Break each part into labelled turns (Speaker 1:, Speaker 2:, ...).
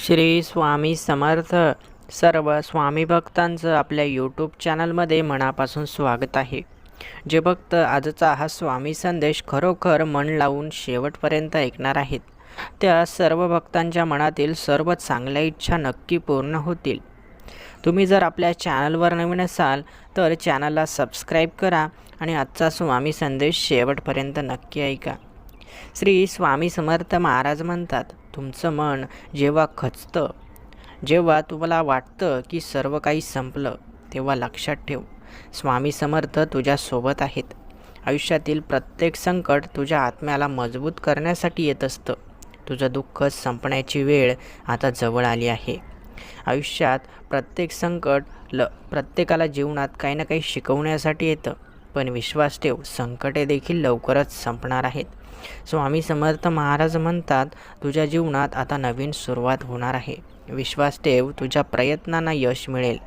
Speaker 1: श्री स्वामी समर्थ. सर्व स्वामी भक्तांचं आपल्या यूट्यूब चॅनलमध्ये मनापासून स्वागत आहे. जे भक्त आजचा हा स्वामी संदेश खरोखर मन लावून शेवटपर्यंत ऐकणार आहेत त्या सर्व भक्तांच्या मनातील सर्व चांगल्या इच्छा नक्की पूर्ण होतील. तुम्ही जर आपल्या चॅनलवर नवीन असाल तर चॅनलला सबस्क्राईब करा आणि आजचा स्वामी संदेश शेवटपर्यंत नक्की ऐका. श्री स्वामी समर्थ महाराज म्हणतात तुमचं मन जेव्हा खचतं जेव्हा तुम्हाला वाटतं की सर्व काही संपलं तेव्हा लक्षात ठेव. स्वामी समर्थ तुझ्यासोबत आहेत. आयुष्यातील प्रत्येक संकट तुझ्या आत्म्याला मजबूत करण्यासाठी येत असतं. तुझं दुःख संपण्याची वेळ आता जवळ आली आहे. आयुष्यात प्रत्येक संकट ल प्रत्येकाला जीवनात काही ना काही शिकवण्यासाठी येतं. पण विश्वास ठेव संकटे देखील लवकरच संपणार आहेत. स्वामी समर्थ महाराज म्हणतात तुझ्या जीवनात आता नवीन सुरुवात होणार आहे. विश्वास ठेव तुझ्या प्रयत्नांना यश मिळेल.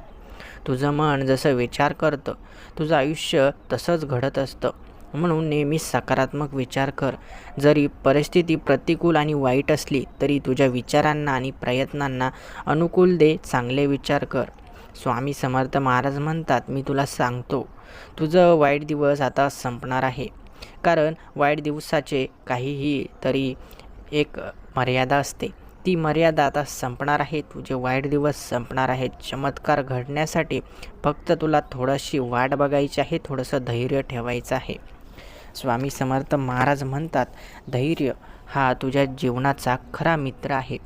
Speaker 1: तुझं मन जसं विचार करतं तुझं आयुष्य तसंच घडत असतं. म्हणून नेहमी सकारात्मक विचार कर. जरी परिस्थिती प्रतिकूल आणि वाईट असली तरी तुझ्या विचारांना आणि प्रयत्नांना अनुकूल दे चांगले विचार कर. स्वामी समर्थ महाराज म्हणतात मी तुला सांगतो तुझं वाईट दिवस आता संपणार आहे. कारण वाईट दिवसाचे काहीही तरी एक मर्यादा असते. ती मर्यादा आता संपणार आहे. तुझे वाईट दिवस संपणार आहेत. चमत्कार घडण्यासाठी फक्त तुला थोडीशी वाट बघायची आहे थोडंसं धैर्य ठेवायचं आहे. स्वामी समर्थ महाराज म्हणतात धैर्य हा तुझ्या जीवनाचा खरा मित्र आहे.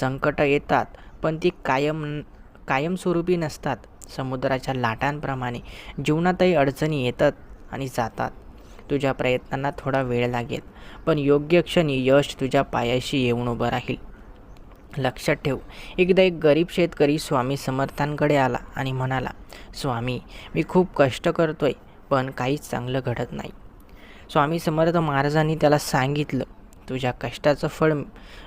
Speaker 1: संकट येतात पण ती कायम कायमस्वरूपी नसतात. समुद्राच्या लाटांप्रमाणे जीवनातही अडचणी येतात आणि जातात. तुझ्या प्रयत्नांना थोडा वेळ लागेल पण योग्य क्षणी यश तुझ्या पायाशी येऊन उभं राहील. लक्षात ठेव एकदा एक गरीब शेतकरी स्वामी समर्थांकडे आला आणि म्हणाला स्वामी मी खूप कष्ट करतोय पण काहीच चांगलं घडत नाही. स्वामी समर्थ महाराजांनी त्याला सांगितलं तुझ्या कष्टाचं फळ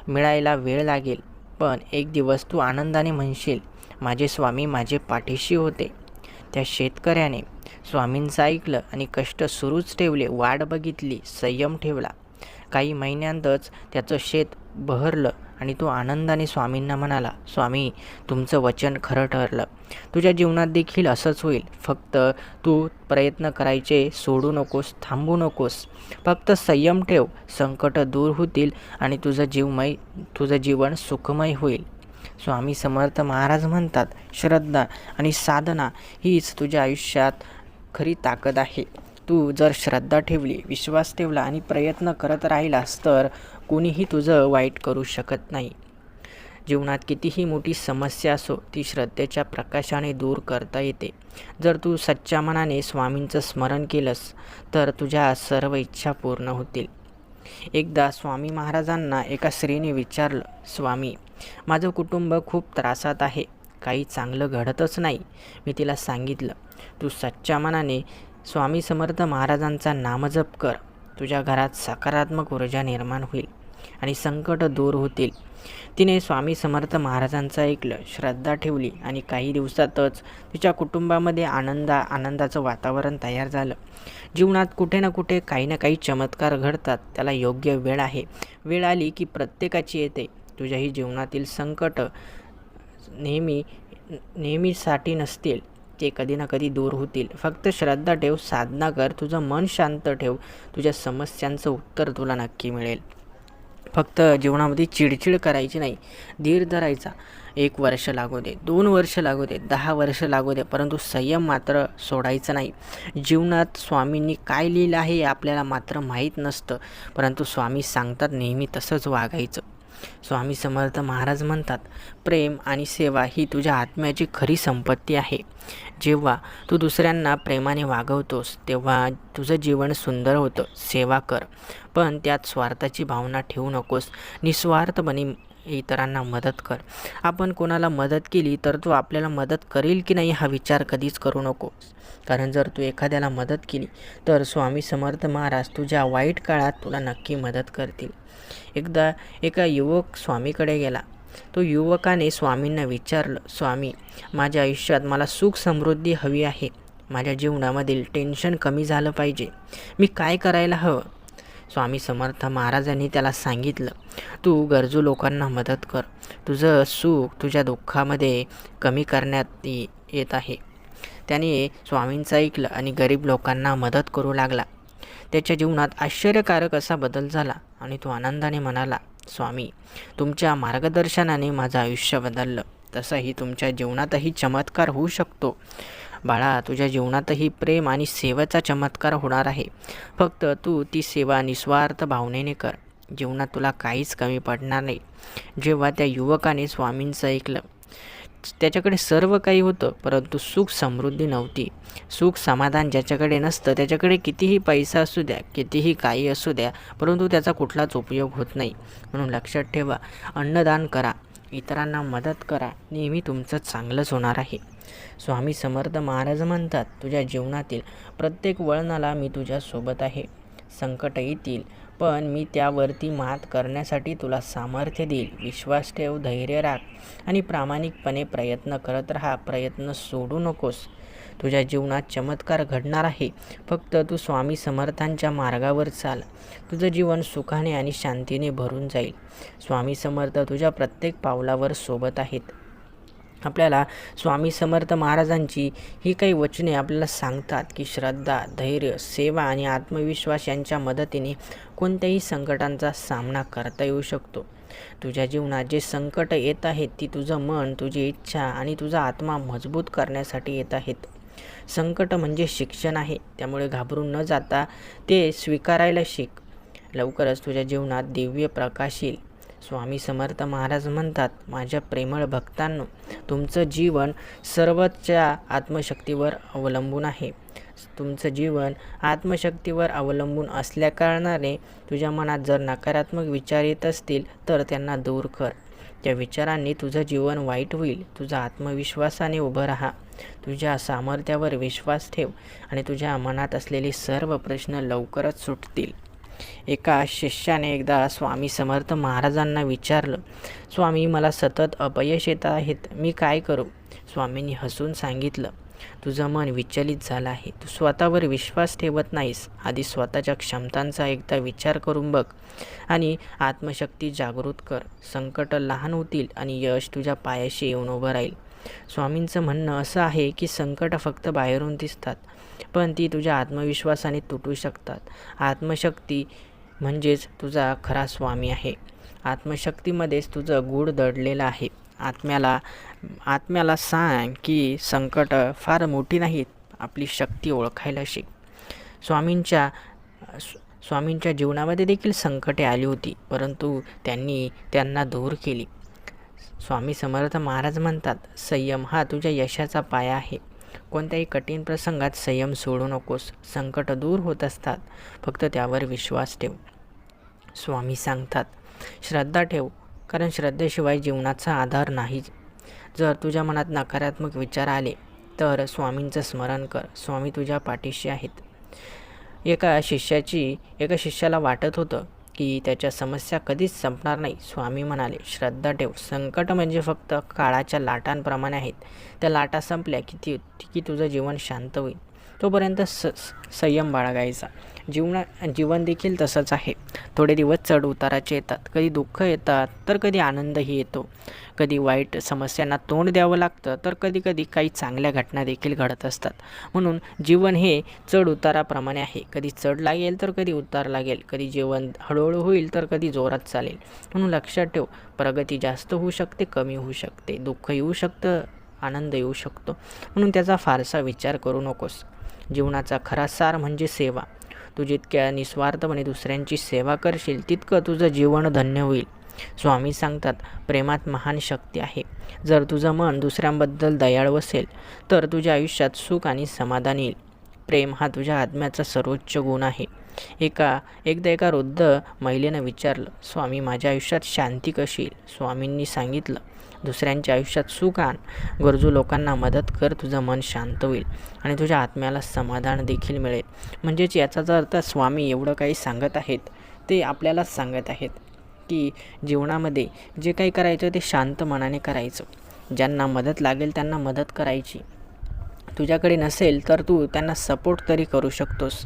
Speaker 1: मिळायला वेळ लागेल पण एक दिवस तू आनंदाने म्हणशील माझे स्वामी माझे पाठीशी होते. त्या शेतकऱ्याने स्वामींचं ऐकलं आणि कष्ट सुरूच ठेवले वाट बघितली संयम ठेवला. काही महिन्यांतच त्याचं शेत बहरलं आणि तो आनंदाने स्वामींना म्हणाला स्वामी तुमचं वचन खरं ठरलं. तुझ्या जीवनात देखील असंच होईल. फक्त तू प्रयत्न करायचे सोडू नकोस थांबू नकोस. फक्त संयम ठेव. संकट दूर होतील आणि तुझं जीवमय तुझं जीवन सुखमय होईल. स्वामी समर्थ महाराज म्हणतात श्रद्धा आणि साधना हीच तुझ्या आयुष्यात खरी ताकद आहे. तू जर श्रद्धा ठेवली विश्वास ठेवला आणि प्रयत्न करत राहिलास तर कोणीही तुझं वाईट करू शकत नाही. जीवनात कितीही मोठी समस्या असो ती श्रद्धेच्या प्रकाशाने दूर करता येते. जर तू सच्च्या मनाने स्वामींचं स्मरण केलंस तर तुझ्या सर्व इच्छा पूर्ण होतील. एकदा स्वामी महाराजांना एका स्त्रीने विचारलं स्वामी माझं कुटुंब खूप त्रासात आहे काही चांगलं घडतच नाही. मी तिला सांगितलं तू सच्च्या मनाने स्वामी समर्थ महाराजांचा नामजप कर. तुझ्या घरात सकारात्मक ऊर्जा निर्माण होईल आणि संकट दूर होतील. तिने स्वामी समर्थ महाराजांचं ऐकलं श्रद्धा ठेवली आणि काही दिवसातच तिच्या कुटुंबामध्ये आनंदा आनंदाचं वातावरण तयार झालं. जीवनात कुठे ना कुठे काही ना काही चमत्कार घडतात. त्याला योग्य वेळ आहे. वेळ आली की प्रत्येकाची येते. तुझ्याही जीवनातील संकट नेहमी नेहमीसाठी नसतील. ते कधी ना कधी दूर होतील. फक्त श्रद्धा ठेव साधना कर. तुझं मन शांत ठेव. तुझ्या समस्यांचं उत्तर तुला नक्की मिळेल. फक्त जीवनामध्ये चिडचिड करायची नाही. धीर धरायचा. एक वर्ष लागू दे दोन वर्ष लागू दे दहा वर्ष लागू दे परंतु संयम मात्र सोडायचं नाही. जीवनात स्वामींनी काय लिहिलं आहे हे आपल्याला मात्र माहीत नसतं परंतु स्वामी सांगतात नेहमी तसंच वागायचं. स्वामी समर्थ महाराज म्हणतात प्रेम आणि सेवा ही तुझ्या आत्म्याची खरी संपत्ती आहे. जेव्हा तू दुसऱ्यांना प्रेमाने वागवतोस तेव्हा तुझं जीवन सुंदर होतं. सेवा कर. पण त्यात स्वार्थाची भावना ठेवू नकोस. निस्वार्थपणे इतरांना मदत कर. आपण कोणाला मदत केली तर तो आपल्याला मदत करेल की नाही हा विचार कधीच करू नको. कारण जर तू एखाद्याला मदत केली तर स्वामी समर्थ महाराज तुझ्या वाईट काळात तुला नक्की मदत करतील. एकदा एका युवक स्वामीकडे गेला. तो युवकाने स्वामींना विचारलं स्वामी माझ्या आयुष्यात मला सुख समृद्धी हवी आहे. माझ्या जीवनामधील टेन्शन कमी झालं पाहिजे. मी काय करायला हवं? स्वामी समर्थ महाराजांनी त्याला सांगितलं तू गरजू लोकांना मदत कर. तुझं सुख तुझ्या दुःखामध्ये कमी करण्यात ये- येत आहे. त्याने स्वामींचं ऐकलं आणि गरीब लोकांना मदत करू लागला. त्याच्या जीवनात आश्चर्यकारक असा बदल झाला आणि तो आनंदाने म्हणाला स्वामी तुमच्या मार्गदर्शनाने माझं आयुष्य बदललं. तसंही तुमच्या जीवनातही चमत्कार होऊ शकतो. बाळा तुझ्या जीवनातही प्रेम आणि सेवेचा चमत्कार होणार आहे. फक्त तू ती सेवा निस्वार्थ भावनेने कर. जीवनात तुला काहीच कमी पडणार नाही. जेव्हा त्या युवकाने स्वामींचं ऐकलं त्याच्याकडे सर्व काही होतं परंतु सुख समृद्धी नव्हती. सुख समाधान ज्याच्याकडे नसतं त्याच्याकडे कितीही पैसा असू द्या कितीही काही असू द्या परंतु त्याचा कुठलाच उपयोग होत नाही. म्हणून लक्षात ठेवा अन्नदान करा. इतरांना मदत करा. नेहमी तुमचं चांगलंच होणार आहे. स्वामी समर्थ महाराज म्हणतात तुझ्या जीवनातील प्रत्येक वळणाला मी तुझ्यासोबत आहे. संकट येतील पण मी त्यावरती मात करण्यासाठी तुला सामर्थ्य देईल. विश्वास ठेव धैर्य राख आणि प्रामाणिकपणे प्रयत्न करत राहा. प्रयत्न सोडू नकोस. तुझ्या जीवनात चमत्कार घडणार आहे. फक्त तू स्वामी समर्थांच्या मार्गावर चाल. तुझं जीवन सुखाने आणि शांतीने भरून जाईल. स्वामी समर्थ तुझ्या प्रत्येक पावलावर सोबत आहेत. आपल्याला स्वामी समर्थ महाराजांची ही काही वचने आपल्याला सांगतात की श्रद्धा धैर्य सेवा आणि आत्मविश्वास यांच्या मदतीने कोणत्याही संकटांचा सामना करता येऊ शकतो. तुझ्या जीवनात जे संकट येत आहेत ती तुझं मन तुझी इच्छा आणि तुझा आत्मा मजबूत करण्यासाठी येत आहेत. संकट म्हणजे शिक्षण आहे. त्यामुळे घाबरून न जाता ते स्वीकारायला शिक. लवकरच तुझ्या जीवनात दिव्य प्रकाश येईल. स्वामी समर्थ महाराज म्हणतात माझ्या प्रेमळ भक्तांनो तुमचं जीवन सर्वच्या आत्मशक्तीवर अवलंबून आहे. तुमचं जीवन आत्मशक्तीवर अवलंबून असल्याकारणाने तुझ्या मनात जर नकारात्मक विचार येत असतील तर त्यांना दूर कर. त्या विचारांनी तुझं जीवन वाईट होईल. तुझा आत्मविश्वासाने उभं राहा. तुझ्या सामर्थ्यावर विश्वास ठेव आणि तुझ्या मनात असलेले सर्व प्रश्न लवकरच सुटतील. एका शिष्याने एकदा स्वामी समर्थ महाराजांना विचारलं स्वामी मला सतत अपयश येत आहेत मी काय करू? स्वामींनी हसून सांगितलं तुझं मन विचलित झालं आहे तू स्वतःवर विश्वास ठेवत नाहीस आधी स्वतःच्या क्षमतांचा एकदा विचार करून बघ आणि आत्मशक्ती जागृत कर संकट लहान होतील आणि यश तुझ्या पायाशी येऊन उभं राहील. स्वामींचं म्हणणं असं आहे की संकट फक्त बाहेरून दिसतात पण ती तुझ्या आत्मविश्वासाने तुटू शकतात. आत्मशक्ती म्हणजेच तुझा खरा स्वामी आहे. आत्मशक्तीमध्येच तुझं गूढ दडलेलं आहे. आत्म्याला आत्म्याला सांग की संकट फार मोठी नाहीत आपली शक्ती ओळखायला शिक. स्वामींच्या स्वामींच्या जीवनामध्ये देखील संकटे आली होती परंतु त्यांनी त्यांना दूर केली. स्वामी समर्थ महाराज म्हणतात संयम हा तुझ्या यशाचा पाया आहे. कोणत्याही कठीण प्रसंगात संयम सोडू नकोस. संकट दूर होत असतात. फक्त त्यावर विश्वास ठेव. स्वामी सांगतात श्रद्धा ठेव कारण श्रद्धेशिवाय जीवनाचा आधार नाही जर तुझ्या मनात नकारात्मक विचार आले तर स्वामींचं स्मरण कर. स्वामी तुझ्या पाठीशी आहेत. एका शिष्याची एका शिष्याला वाटत होतं की त्याच्या समस्या कधीच संपणार नाही स्वामी म्हणाले. श्रद्धा ठेव. संकट म्हणजे फक्त काळाच्या लाटांप्रमाणे आहेत. त्या लाटा संपल्या की ती की तुझं जीवन शांत होईल. तोपर्यंत स संयम बाळगायचा. जीवना जीवन देखील तसंच आहे. थोडे दिवस चढ उताराचे येतात. कधी दुःख येतात तर कधी आनंदही येतो. कधी वाईट समस्यांना तोंड द्यावं लागतं तर कधी कधी काही चांगल्या घटना देखील घडत असतात. म्हणून जीवन हे चढ उताराप्रमाणे आहे. कधी चढ लागेल तर कधी उतार लागेल. कधी जीवन हळूहळू होईल तर कधी जोरात चालेल. म्हणून लक्षात ठेव प्रगती जास्त होऊ शकते कमी होऊ शकते. दुःख येऊ शकतं आनंद येऊ शकतो. म्हणून त्याचा फारसा विचार करू नकोस. जीवनाचा खरा सार म्हणजे सेवा. तू जितक्या निस्वार्थपणे दुसऱ्यांची सेवा करशील तितकं तुझं जीवन धन्य होईल. स्वामी सांगतात प्रेमात महान शक्ती आहे. जर तुझं मन दुसऱ्यांबद्दल दयाळू असेल तर तुझ्या आयुष्यात सुख आणि समाधान येईल. प्रेम हा तुझ्या आत्म्याचा सर्वोच्च गुण आहे. एका एकदा एका वृद्ध महिलेनं विचारलं स्वामी माझ्या आयुष्यात शांती कशी येईल? स्वामींनी सांगितलं दुसऱ्यांच्या आयुष्यात सुख आण गरजू लोकांना मदत कर तुझं मन शांत होईल आणि तुझ्या आत्म्याला समाधान देखील मिळेल. म्हणजेच याचाच अर्थ स्वामी एवढं काही सांगत आहेत ते आपल्यालाच सांगत आहेत की जीवनामध्ये जे काही करायचं ते शांत मनाने करायचं. ज्यांना मदत लागेल त्यांना मदत करायची. तुझ्याकडे नसेल तर तू त्यांना सपोर्ट तरी करू शकतोस.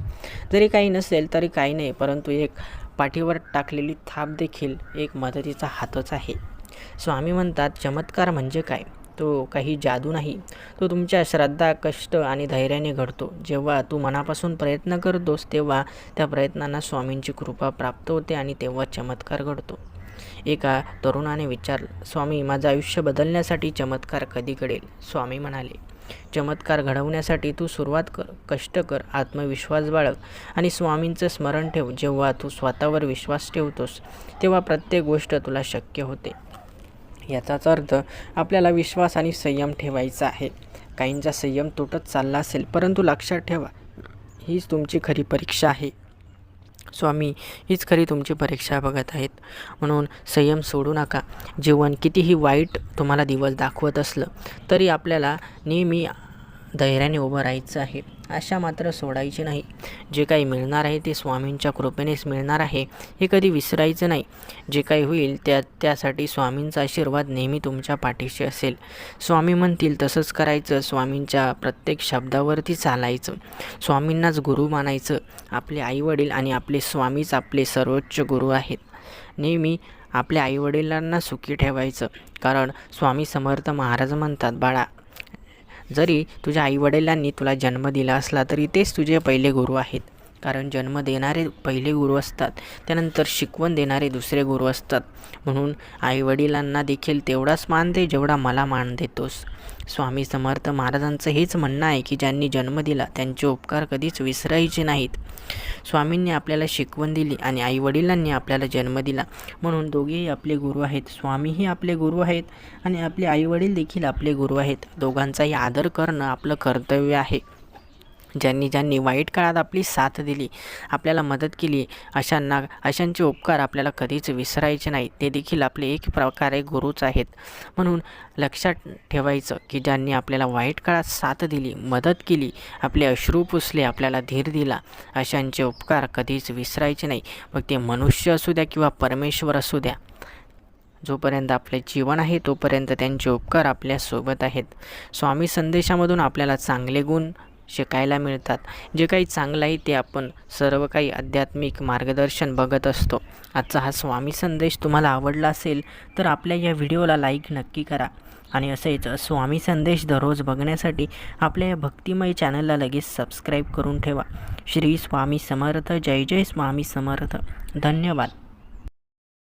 Speaker 1: जरी काही नसेल तरी काही नाही परंतु एक पाठीवर टाकलेली थाप देखील एक मदतीचा हातच आहे. स्वामी म्हणतात चमत्कार म्हणजे काय? तो काही जादू नाही. तो तुमच्या श्रद्धा कष्ट आणि धैर्याने घडतो. जेव्हा तू मनापासून प्रयत्न करतोस तेव्हा त्या प्रयत्नांना स्वामींची कृपा प्राप्त होते आणि तेव्हा चमत्कार घडतो. एका तरुणाने विचारलं स्वामी माझं आयुष्य बदलण्यासाठी चमत्कार कधी घडेल? स्वामी म्हणाले चमत्कार घडवण्यासाठी तू सुरुवात कर कष्ट कर आत्मविश्वास बाळग आणि स्वामींचं स्मरण ठेव. जेव्हा तू स्वतःवर विश्वास ठेवतोस तेव्हा प्रत्येक गोष्ट तुला शक्य होते. याचाच अर्थ आपल्याला विश्वास आणि संयम ठेवायचा आहे. काहींचा संयम तुटत चालला असेल परंतु लक्षात ठेवा हीच तुमची खरी परीक्षा आहे. स्वामी हीच खरी तुमची परीक्षा बघत आहेत. म्हणून संयम सोडू नका. जीवन कितीही वाईट तुम्हाला दिवस दाखवत असलं तरी आपल्याला नेहमी धैर्याने उभं राहायचं आहे. आशा मात्र सोडायची नाही. जे काही मिळणार आहे ते स्वामींच्या कृपेनेच मिळणार आहे हे कधी विसरायचं नाही. जे काही होईल त्या त्यासाठी स्वामींचा आशीर्वाद नेहमी तुमच्या पाठीशी असेल. स्वामी म्हणतील तसंच करायचं. स्वामींच्या प्रत्येक शब्दावरती चालायचं. स्वामींनाच गुरु मानायचं. आपले आईवडील आणि आपले स्वामीच आपले सर्वोच्च गुरु आहेत. नेहमी आपल्या आईवडिलांना सुखी ठेवायचं. कारण स्वामी समर्थ महाराज म्हणतात बाळा जरी तुझ्या आईवडिलांनी तुला जन्म दिला असला तरी तेच तुझे पहिले गुरु आहेत. कारण जन्म देणारे पहिले गुरु असतात त्यानंतर शिकवण देणारे दुसरे गुरु असतात. म्हणून आईवडिलांना देखील तेवढाच मान दे जेवढा मला मान देतोस. स्वामी समर्थ महाराजांचं हेच म्हणणं आहे की ज्यांनी जन्म दिला त्यांचे उपकार कधीच विसरायचे नाहीत. स्वामींनी आपल्याला शिकवण दिली आणि आईवडिलांनी आपल्याला जन्म दिला. म्हणून दोघेही आपले गुरु आहेत स्वामीही आपले गुरु आहेत आणि आपले आईवडील देखील आपले गुरु आहेत. दोघांचाही आदर करणं आपलं कर्तव्य आहे. ज्यांनी ज्यांनी वाईट काळात आपली साथ दिली आपल्याला मदत केली अशांना अशांचे उपकार आपल्याला कधीच विसरायचे नाही ते देखील आपले एक प्रकारे गुरुच आहेत. म्हणून लक्षात ठेवायचं की ज्यांनी आपल्याला वाईट काळात साथ दिली मदत केली आपले अश्रू पुसले आपल्याला धीर दिला अशांचे उपकार कधीच विसरायचे नाही मग ते मनुष्य असू द्या किंवा परमेश्वर असू द्या जोपर्यंत आपले जीवन आहे तोपर्यंत त्यांचे उपकार आपल्यासोबत आहेत. स्वामी संदेशामधून आपल्याला चांगले गुण शिकायला मिळतात. जे काही चांगलं आहे ते आपण सर्व काही आध्यात्मिक मार्गदर्शन बघत असतो. आजचा हा स्वामी संदेश तुम्हाला आवडला असेल तर आपल्या या व्हिडिओला लाईक नक्की करा. आणि असेच स्वामी संदेश दररोज बघण्यासाठी आपल्या या भक्तिमय चॅनलला लगेच सबस्क्राईब करून ठेवा. श्री स्वामी समर्थ. जय जय स्वामी समर्थ. धन्यवाद.